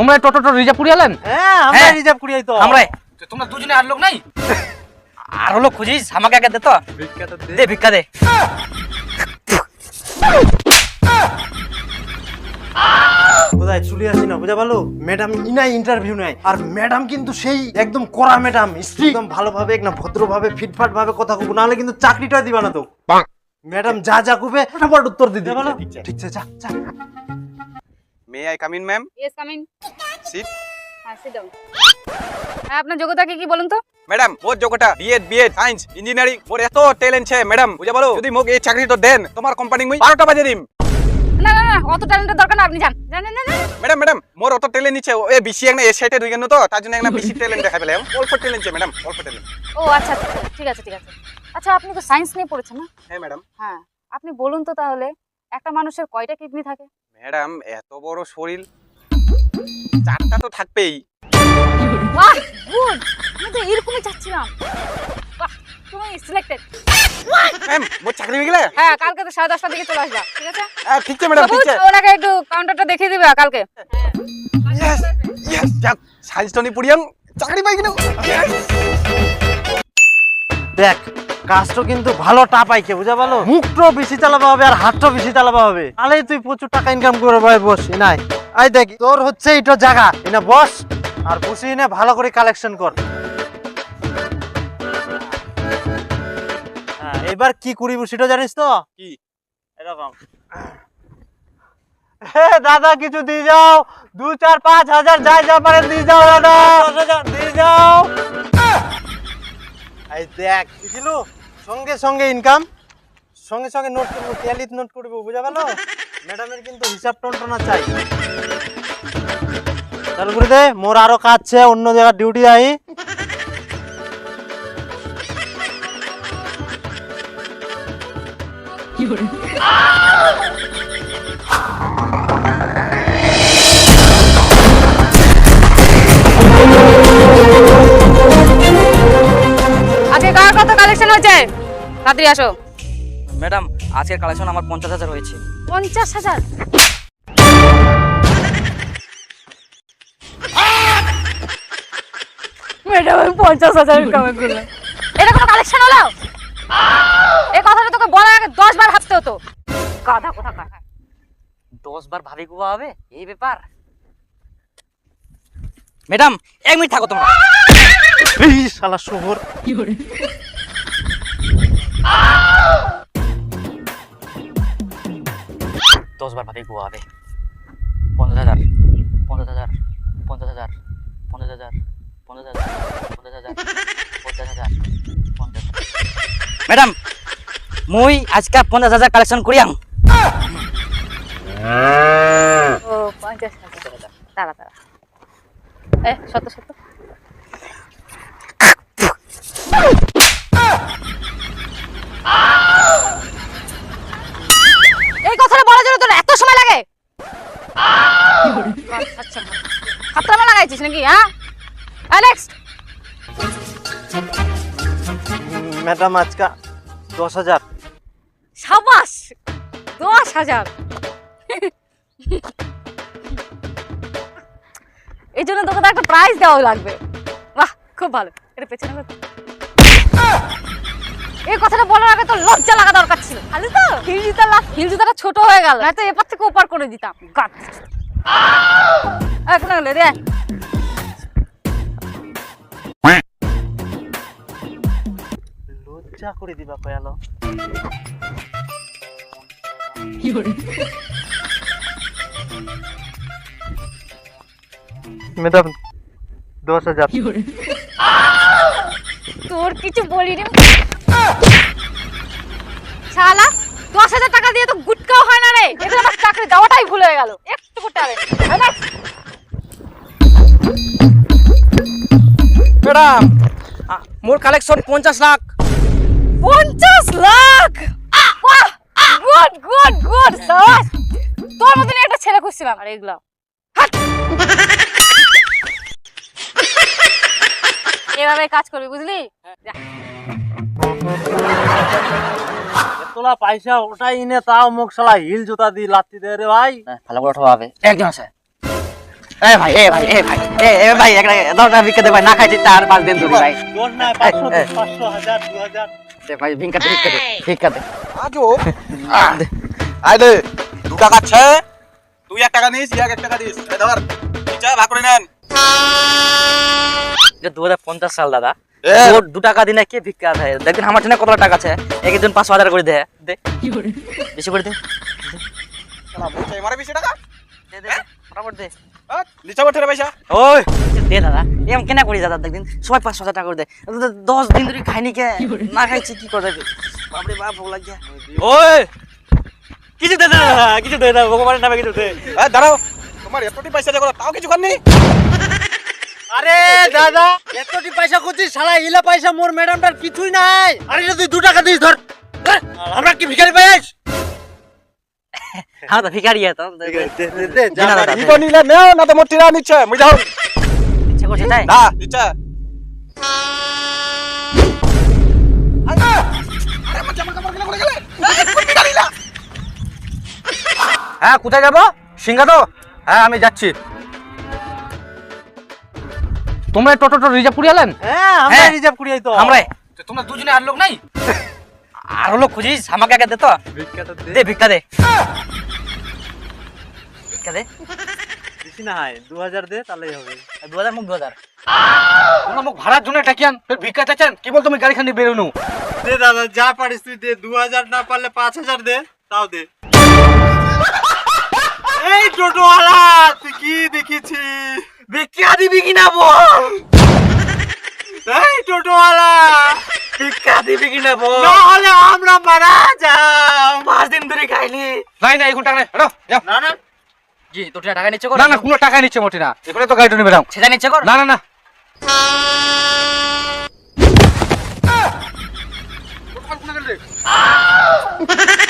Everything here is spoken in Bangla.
তোমরা টোটো টোটো রিজার্ভ করে এলেন হ্যাঁ আমরা হ্যাঁ। রিজার্ভ করি তো। আমরা তো তোমরা দুজনে আর লোক নাই? আর হলো খুঁজিস? আমাকে আগে দে তো। দে। ভিক্ষা দে। কোথায় চলে আসি না বুঝা ভালো ম্যাডাম ইনাই ইন্টারভিউ নেয়। আর ম্যাডাম কিন্তু সেই একদম কড়া ম্যাডাম একদম ভালোভাবে একদম ভদ্রভাবে ফিটফাট ভাবে কথা কব। নাহলে কিন্তু চাকরিটা দিবা না তো। ম্যাডাম যা যা কবে ফটাফট উত্তর দিতে বলো ঠিক আছে যা যা। May I come in ma'am yes coming sit হ্যাঁ সিট ডাউন হ্যাঁ আপনার যোগ্যতা কি কি বলুন তো? ম্যাডাম মোর যোগ্যতা বিএড বিএড সায়েন্স ইঞ্জিনিয়ারিং মোর এত ট্যালেন্ট আছে ম্যাডাম বুঝা বলো? যদি মোক এই চাকরি তো দেন তোমার কোম্পানি মুই বারোটা বাজে দিম। না না না অত ট্যালেন্টের দরকার না আপনি যান। যান যান। ম্যাডাম ম্যাডাম মোর অত ট্যালেন্ট নিচ্ছে এ বেশি একটা এ সাইডে দুই তো তার জন্য একটা বেশি ট্যালেন্ট দেখা পেলাম। অল্প ট্যালেন্ট আছে ম্যাডাম অল্প ট্যালেন্ট ও আচ্ছা আচ্ছা আচ্ছা, ঠিক আছে ঠিক আছে। আচ্ছা আপনি তো সায়েন্স নিয়ে পড়েছেন না? হ্যাঁ ম্যাডাম হ্যাঁ আপনি বলুন তো তাহলে একটা মানুষের কয়টা কিডনি থাকে? ম্যাডাম এত বড় শরীর। চারটা তো থাকবেই। বাহ গুড। আমি তো এরকমই চাচ্ছিলাম। বাহ তুমি সিলেক্টেড ম্যাম মোর চাকরি হয়ে গেলে? হ্যাঁ কালকে তো সাড়ে দশটার দিকে চলে আসবা ঠিক আছে? হ্যাঁ ঠিক আছে ম্যাডাম ঠিক আছে ওনাকে একটু কাউন্টারটা দেখিয়ে দিবে কালকে। ইয়েস ইয়েস যাক সায়েন্স টনি চাকরি পাই কিনা? দেখ কাজটা কিন্তু ভালো টাপাইকে বুঝা ভালো মুখটাও বেশি চালাবা হবে আর হাতটাও বেশি চালাবা হবে। তাহলে তুই প্রচুর টাকা ইনকাম করে ভাই বস নাই। আই দেখ তোর হচ্ছে এটা জায়গা এনা বস আর বসে এনে ভালো করে কালেকশন কর। হ্যাঁ, এবার কি করিব সেটা জানিস তো? কি? এরকম। হে দাদা কিছু দিয়ে যাও। দু চার পাঁচ হাজার যাই যা পারে দিয়ে যাও দাদা। দিয়ে যাও। এই দেখ, বুঝলো? সঙ্গে সঙ্গে ইনকাম সঙ্গে সঙ্গে নোট করব ট্যালিত নোট করব, বুঝা গেল ম্যাডামের কিন্তু হিসাব টন্টনা চাই। চালু করে দে, মোর আরও কাজ আছে, অন্য জায়গায় ডিউটি আই। আজকে তাড়াতাড়ি আসো। ম্যাডাম আজকের কালেকশন আমার পঞ্চাশ হাজার হয়েছে। পঞ্চাশ হাজার? ম্যাডাম আমি পঞ্চাশ হাজার কামাই করলাম। এটা কোনো কালেকশন হলো? এই কথাটা তোকে বলার আগে দশ বার ভাবতে হতো। গাধা কোথা কার দশ বার ভাবি কুবা হবে? এই ব্যাপার। ম্যাডাম এক মিনিট থাকো তোমরা। এই শালা শহর। দশ বার ভাবি কুবা হবে পঞ্চাশ হাজার। পঞ্চাশ হাজার। পঞ্চাশ হাজার। পঞ্চাশ হাজার। পঞ্চাশ হাজার। পঞ্চাশ হাজার। পঞ্চাশ হাজার পঞ্চাশ ম্যাডাম মুই আজকে পঞ্চাশ হাজার কালেকশন করিয়াম ও পঞ্চাশ হাজার। তারা তারা এ সত্য সত্য এই কথাটা বলার জন্য তোর এত সময় লাগে? আচ্ছা। খাতরামা লাগাইছিস নাকি হ্যাঁ? নেক্সট ম্যাডাম আজকা দশ হাজার। সাবাস দশ হাজার। এই জন্য তোকে তো একটা প্রাইজ দেওয়া লাগবে। বাহ খুব ভালো। এটা পেছনে। এই কথাটা বলার আগে তো লজ্জা লাগা দরকার ছিল। খালি তো? হিল জুতা হিল জুতাটা ছোট হয়ে গেল। নয়তো এপার থেকে ওপার করে দিতাম। গাছ এখন রে লজ্জা করে দিবা কয়ালো। ম্যাডাম দশ হাজার। তোর কিছু বলিনি। শালা দশ হাজার টাকা দিয়ে তো গুটকাও হয় না রে। এদের আমার চাকরি দেওয়াটাই ভুল হয়ে গেল। একটু করতে হবে ম্যাডাম মোর কালেকশন পঞ্চাশ লাখ। পঞ্চাশ লাখ? গুড গুড গুড সাবাস। তোর মতন একটা ছেলে খুঁজছিলাম। আর এগুলো। এভাবে কাজ করবি বুঝলি? তোলা পয়সা ওটাই ইনে তাও মুখ শালা হিল জুতা দি লাত্তি দে রে ভাই। ভালো করে ওঠা হবে। একজন আছে এ। ভাই এ ভাই এ ভাই এ এ ভাই একটা ভিক্ষা দে ভাই না খাইছি চার পাঁচ দিন ধরে ভাই। দশ না পাঁচশো দে, পাঁচশো হাজার দু হাজার। দে ভাই ভিক্ষা দে ভিক্ষা দে আজো আয় দে। দু। টাকা আছে তুই এক টাকা নিস এক এক টাকা দিস। ধর যা ভাগ করে নেন। এটা দু হাজার পঞ্চাশ সাল দাদা। দু টাকা দিনে কে ভিক্ষা দেয়? দেখবেন আমার জন্য কত টাকা আছে। একজন পাঁচশো হাজার করে দে। দে। বেশি করে দে। দশ দিন ধরে খাইনি কে? না খাইছি কি করে বাপরে বাপ ভোগ লাগিয়া। ওই! কিছু দে না কিছু দে না ভগবানের নামে কিছু দে। দাঁড়াও। তোমার এতটি পয়সা দেখো তাও কিছু খাননি? আরে দাদা। এতটি পয়সা করছিস সারা ইলা পয়সা মোর ম্যাডামটার কিছুই নাই। আরে তুই দু টাকা দিস ধর। আমরা কি ভিখারি পাইস হ্যাঁ তো ভিখারি তো। নিতো নিলে নেও না তো মোর টিরা নিচ্ছে মুই যাও ইচ্ছে করছে তাই? না। নিচ্ছে হ্যাঁ কোথায় যাব? সিঙ্গাতো হ্যাঁ আমি যাচ্ছি। তোমরা টোটো টোটো রিজার্ভ করে এলেন হ্যাঁ আমরা হ্যাঁ। রিজার্ভ করি তো আমরাই তো তোমরা দুজনে আর লোক নাই? আর লোক খুঁজিস? আমাকে আগে দে তো। দে। ভিক্ষা দে। ভিক্ষা দে। না হয় দু হাজার দে তাহলেই হবে। দু হাজার মুখ দু হাজার। তোমরা মোক ভাড়ার জন্য টাকিয়ান ফের ভিক্ষা চাচ্ছেন কি বল তুমি গাড়ি খানি বেরোনো? দে দাদা যা পারিস তুই দে। দু হাজার না পারলে পাঁচ হাজার দে তাও দে। এই টোটোওয়ালা তুই কি দেখেছিস? ভিক্ষা দিবি কিনা বল? এই টোটোওয়ালা ভিক্ষা দিবি কিনা বল? নাহলে আমরা মারা যাও। পাঁচ দিন ধরে খাইনি। নাই নাই এখন টাকা নাই। হ্যালো যাও না না। জি তোর টাকা নিচ্ছে না না কোনো টাকা নিচ্ছে মোটে না। এখানে তো গাড়ি নিবে না সেটা নিচ্ছে কর। না না না। আহ!